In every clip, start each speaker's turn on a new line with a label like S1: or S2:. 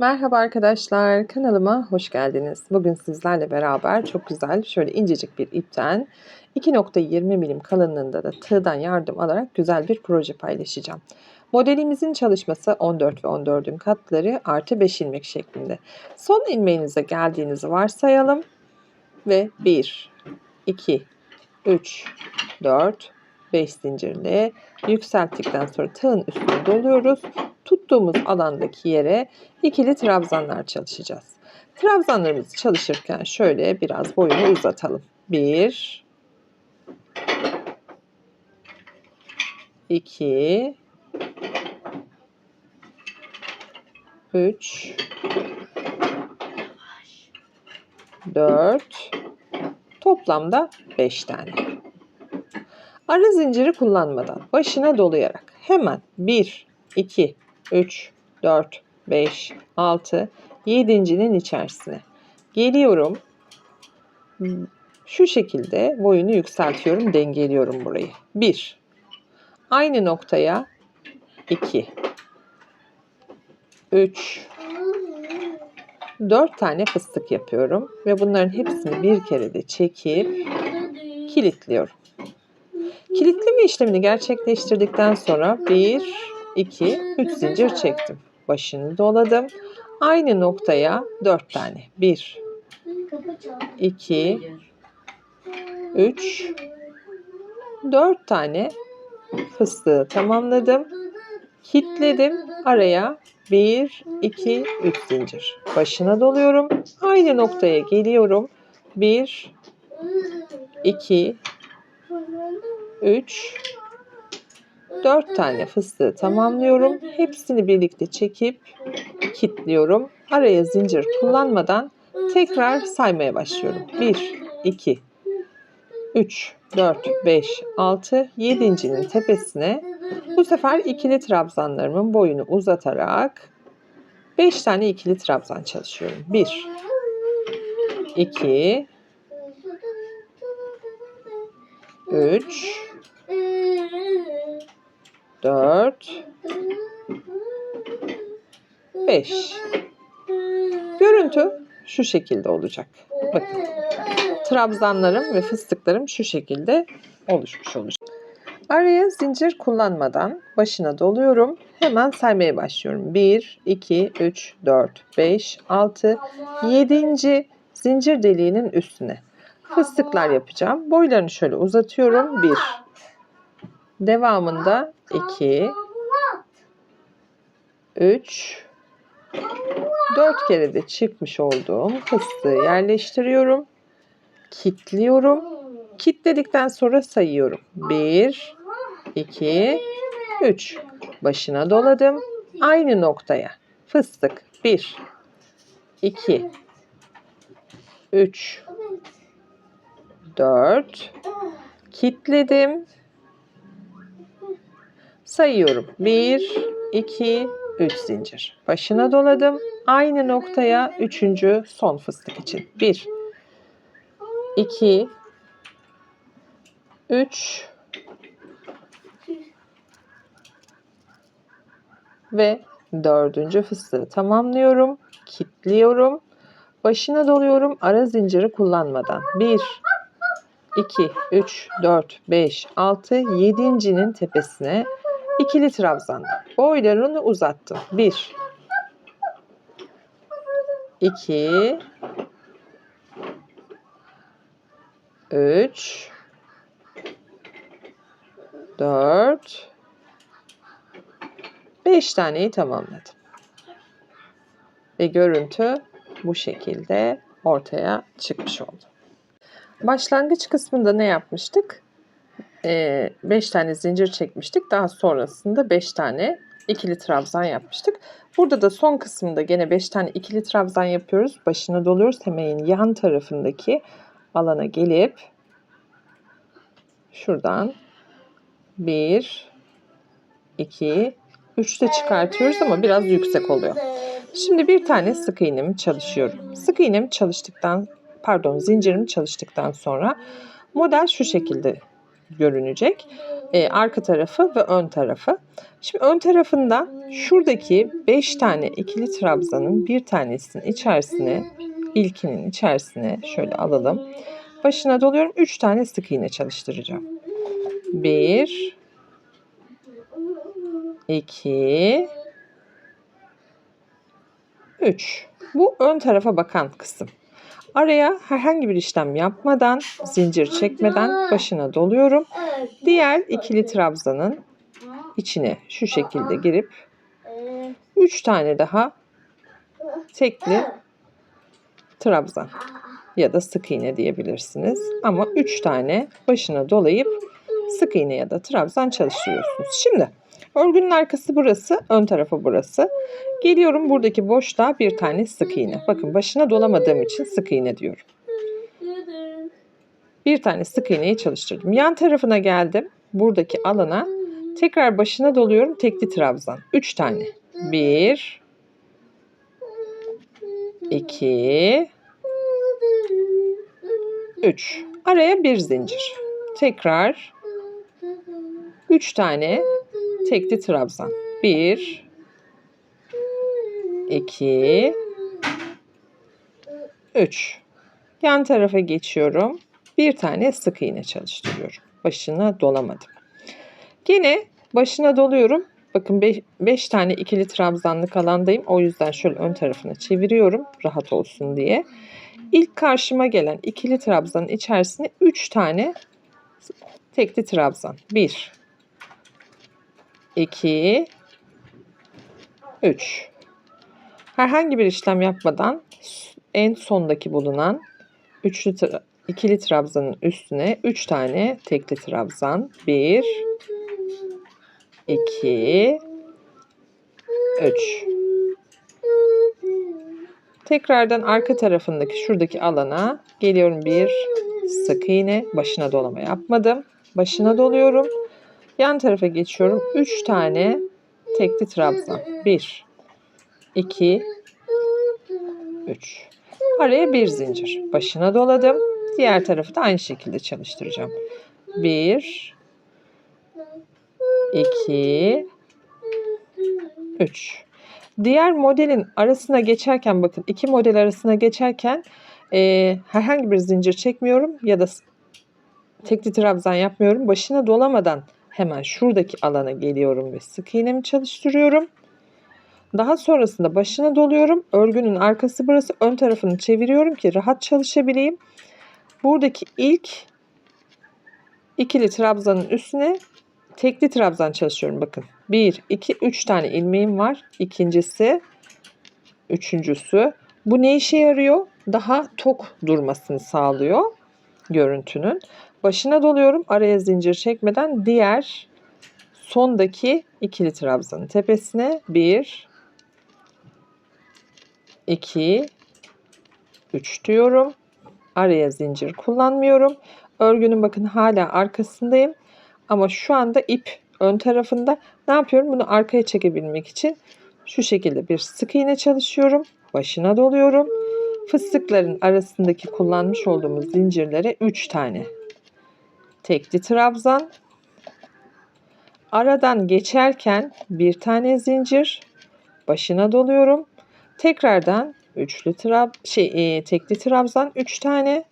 S1: Merhaba arkadaşlar, kanalıma hoş geldiniz. Bugün sizlerle beraber çok güzel şöyle incecik bir ipten 2.20 milim kalınlığında da tığdan yardım alarak güzel bir proje paylaşacağım. Modelimizin çalışması 14 ve 14'ün katları artı 5 ilmek şeklinde. Son ilmeğinize geldiğinizi varsayalım ve 1, 2, 3, 4, 5 zincirle yükselttikten sonra tığın üstüne doluyoruz tuttuğumuz alandaki yere ikili trabzanlar çalışacağız. Trabzanlarımızı çalışırken şöyle biraz boyunu uzatalım. 1 2 3 4 toplamda 5 tane. Ara zinciri kullanmadan başına dolayarak hemen 1 2 3, 4, 5, 6, 7.'nin içerisine geliyorum. Şu şekilde boyunu yükseltiyorum, dengeliyorum burayı. 1. Aynı noktaya 2. 3. 4 tane fıstık yapıyorum ve bunların hepsini bir kere de çekip kilitliyorum. Kilitleme işlemini gerçekleştirdikten sonra 1 2, 3 zincir çektim. Başını doladım. Aynı noktaya 4 tane. 1, 2, 3, 4 tane fıstığı tamamladım. Kitledim. Araya 1, 2, 3 zincir. Başına doluyorum. Aynı noktaya geliyorum. 1, 2, 3, 4 tane fıstığı tamamlıyorum. Hepsini birlikte çekip kilitliyorum. Araya zincir kullanmadan tekrar saymaya başlıyorum. 1, 2, 3, 4, 5, 6, 7.'nin tepesine bu sefer ikili trabzanlarımın boyunu uzatarak 5 tane ikili trabzan çalışıyorum. 1, 2, 3, 4 5 Görüntü şu şekilde olacak. Bakın. Trabzanlarım ve fıstıklarım şu şekilde oluşmuş olacak. Araya zincir kullanmadan başına doluyorum. Hemen saymaya başlıyorum. 1, 2, 3, 4, 5, 6, 7. zincir deliğinin üstüne fıstıklar yapacağım. Boylarını şöyle uzatıyorum. 1, Devamında 2 3 4 kere de çıkmış olduğum fıstığı yerleştiriyorum. Kitliyorum. Kitledikten sonra sayıyorum. 1 2 3 Başına doladım. Aynı noktaya fıstık 1 2 3 4 kitledim Sayıyorum. 1, 2, 3 zincir. Başına doladım. Aynı noktaya üçüncü son fıstık için. 1, 2, 3 ve dördüncü fıstığı tamamlıyorum. Kitliyorum. Başına doluyorum. Ara zinciri kullanmadan. 1, 2, 3, 4, 5, 6, 7.'nin tepesine İkili trabzan. Boylarını uzattım. Bir. iki, Üç. Dört. Beş taneyi tamamladım. Ve görüntü bu şekilde ortaya çıkmış oldu. Başlangıç kısmında ne yapmıştık? 5 tane zincir çekmiştik. Daha sonrasında 5 tane ikili trabzan yapmıştık. Burada da son kısımda gene 5 tane ikili trabzan yapıyoruz. Başına doluyoruz. Hemen yan tarafındaki alana gelip şuradan 1 2 3 de çıkartıyoruz ama biraz yüksek oluyor. Şimdi bir tane sık iğnemi çalışıyorum. Sık iğnemi çalıştıktan pardon zincirimi çalıştıktan sonra model şu şekilde görünecek. e, arka tarafı ve ön tarafı. Şimdi ön tarafında şuradaki 5 tane ikili trabzanın bir tanesinin içerisine ilkinin içerisine şöyle alalım. Başına doluyorum. 3 tane sık iğne çalıştıracağım. 1 2 3 Bu ön tarafa bakan kısım. Araya herhangi bir işlem yapmadan, zincir çekmeden başına doluyorum. Diğer ikili trabzanın içine şu şekilde girip 3 tane daha tekli trabzan ya da sık iğne diyebilirsiniz. Ama 3 tane başına dolayıp sık iğne ya da trabzan çalıştırıyorsunuz. Şimdi örgünün arkası burası, ön tarafı burası. Geliyorum buradaki boşluğa bir tane sık iğne. Bakın başına dolamadığım için sık iğne diyorum. Bir tane sık iğneyi çalıştırdım. Yan tarafına geldim. Buradaki alana tekrar başına doluyorum tekli trabzan. 3 tane. 1 2 3 araya bir zincir. Tekrar 3 tane tekli trabzan. 1 2 3 Yan tarafa geçiyorum. Bir tane sık iğne çalıştırıyorum. Başına dolamadım. Yine başına doluyorum. Bakın 5 tane ikili trabzanlık alandayım. O yüzden şöyle ön tarafına çeviriyorum rahat olsun diye. İlk karşıma gelen ikili trabzanın içerisine 3 tane tekli trabzan. 1 2 3 Herhangi bir işlem yapmadan en sondaki bulunan üçlü tra- ikili trabzanın üstüne 3 tane tekli trabzan. 1 2 3 Tekrardan arka tarafındaki şuradaki alana geliyorum. Bir sık iğne. Başına dolama yapmadım. Başına doluyorum. Yan tarafa geçiyorum. 3 tane tekli trabzan. 1 2 3 Araya bir zincir. Başına doladım. Diğer tarafı da aynı şekilde çalıştıracağım. 1 2 3 Diğer modelin arasına geçerken bakın iki model arasına geçerken e, herhangi bir zincir çekmiyorum ya da tekli trabzan yapmıyorum. Başına dolamadan hemen şuradaki alana geliyorum ve sık iğnemi çalıştırıyorum. Daha sonrasında başına doluyorum. Örgünün arkası burası. Ön tarafını çeviriyorum ki rahat çalışabileyim. Buradaki ilk ikili trabzanın üstüne tekli trabzan çalışıyorum bakın. 1, 2, 3 tane ilmeğim var. İkincisi, üçüncüsü. Bu ne işe yarıyor? Daha tok durmasını sağlıyor görüntünün. Başına doluyorum. Araya zincir çekmeden diğer sondaki ikili trabzanın tepesine 1 2 3 diyorum. Araya zincir kullanmıyorum. Örgünün bakın hala arkasındayım. Ama şu anda ip ön tarafında. Ne yapıyorum? Bunu arkaya çekebilmek için şu şekilde bir sık iğne çalışıyorum. Başına doluyorum. Fıstıkların arasındaki kullanmış olduğumuz zincirlere 3 tane tekli trabzan. Aradan geçerken bir tane zincir başına doluyorum. Tekrardan üçlü trab şey e, tekli trabzan 3 tane.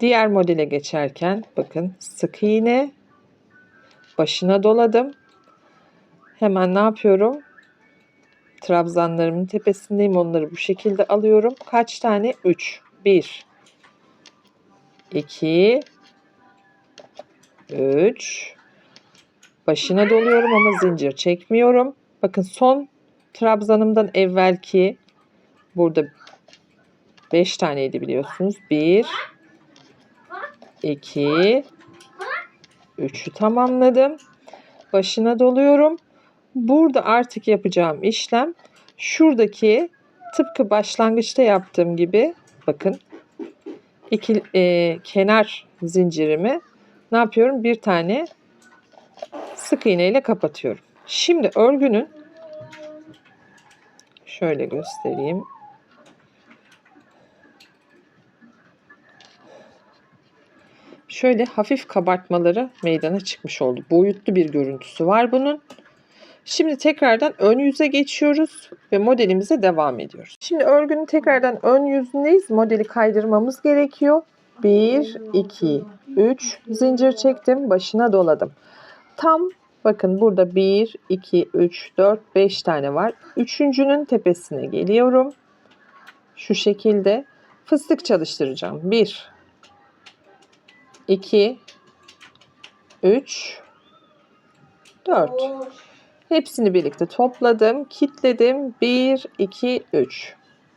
S1: Diğer modele geçerken bakın sık iğne başına doladım. Hemen ne yapıyorum? Trabzanlarımın tepesindeyim. Onları bu şekilde alıyorum. Kaç tane? 3. 1 2 3 Başına doluyorum ama zincir çekmiyorum. Bakın son trabzanımdan evvelki burada 5 taneydi biliyorsunuz. 1 2 3'ü tamamladım. Başına doluyorum. Burada artık yapacağım işlem şuradaki tıpkı başlangıçta yaptığım gibi bakın iki e, kenar zincirimi ne yapıyorum? Bir tane sık iğne ile kapatıyorum. Şimdi örgünün şöyle göstereyim. şöyle hafif kabartmaları meydana çıkmış oldu. Boyutlu bir görüntüsü var bunun. Şimdi tekrardan ön yüze geçiyoruz ve modelimize devam ediyoruz. Şimdi örgünün tekrardan ön yüzündeyiz. Modeli kaydırmamız gerekiyor. 1, 2, 3 zincir çektim. Başına doladım. Tam bakın burada 1, 2, 3, 4, 5 tane var. Üçüncünün tepesine geliyorum. Şu şekilde fıstık çalıştıracağım. 1, 2, 3, 4. Hepsini birlikte topladım, kitledim. 1, 2, 3.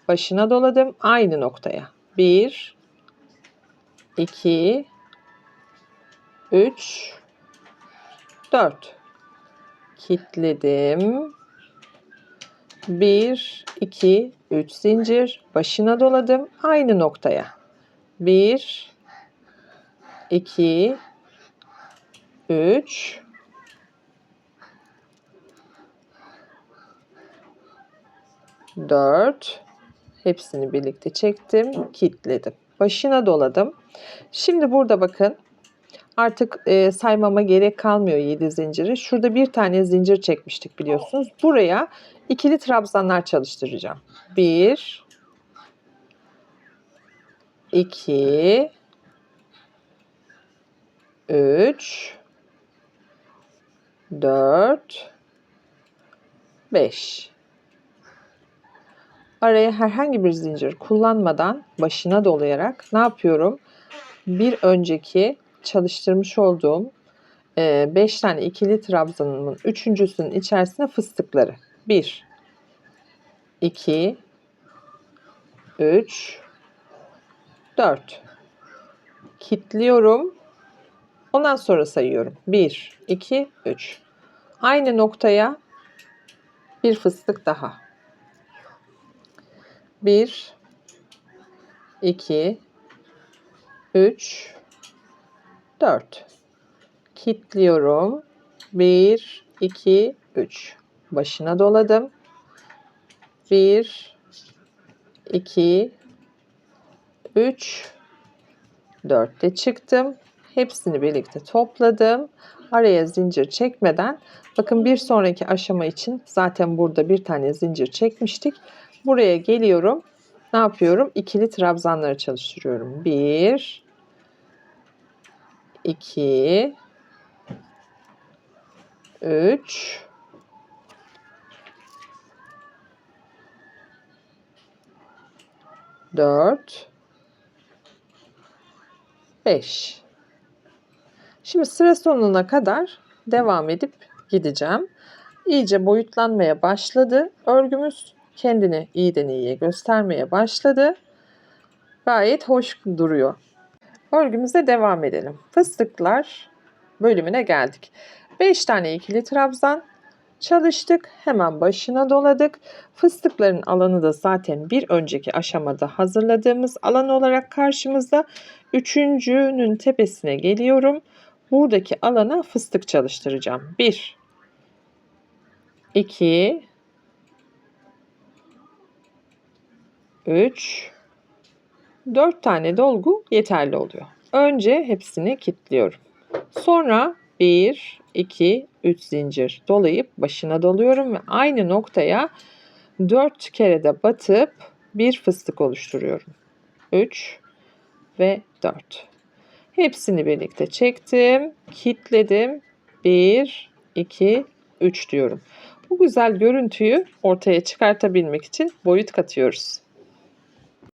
S1: Başına doladım aynı noktaya. 1, 2, 3, 4. Kitledim. 1, 2, 3 zincir. Başına doladım aynı noktaya. 1, 2, 3, 4 hepsini birlikte çektim, kilitledim. Başına doladım. Şimdi burada bakın artık e, saymama gerek kalmıyor 7 zinciri. Şurada bir tane zincir çekmiştik biliyorsunuz. Buraya ikili trabzanlar çalıştıracağım. 1 2 3 4 5 Araya herhangi bir zincir kullanmadan başına dolayarak ne yapıyorum? Bir önceki çalıştırmış olduğum 5 e, tane ikili trabzanımın üçüncüsünün içerisine fıstıkları. 1 2 3 4 kitliyorum. Ondan sonra sayıyorum. 1 2 3 Aynı noktaya bir fıstık daha. 1 2 3 4 kilitliyorum. 1 2 3 başına doladım. 1 2 3 4 de çıktım. Hepsini birlikte topladım. Araya zincir çekmeden bakın bir sonraki aşama için zaten burada bir tane zincir çekmiştik Buraya geliyorum. Ne yapıyorum? İkili trabzanları çalıştırıyorum. 1 2 3 4 5 Şimdi sıra sonuna kadar devam edip gideceğim. İyice boyutlanmaya başladı örgümüz kendini iyiden iyiye göstermeye başladı. Gayet hoş duruyor. Örgümüze devam edelim. Fıstıklar bölümüne geldik. 5 tane ikili trabzan çalıştık. Hemen başına doladık. Fıstıkların alanı da zaten bir önceki aşamada hazırladığımız alan olarak karşımızda. Üçüncünün tepesine geliyorum. Buradaki alana fıstık çalıştıracağım. 1 2 3 4 tane dolgu yeterli oluyor. Önce hepsini kilitliyorum. Sonra 1 2 3 zincir dolayıp başına doluyorum ve aynı noktaya 4 kere de batıp bir fıstık oluşturuyorum. 3 ve 4. Hepsini birlikte çektim, kilitledim. 1 2 3 diyorum. Bu güzel görüntüyü ortaya çıkartabilmek için boyut katıyoruz.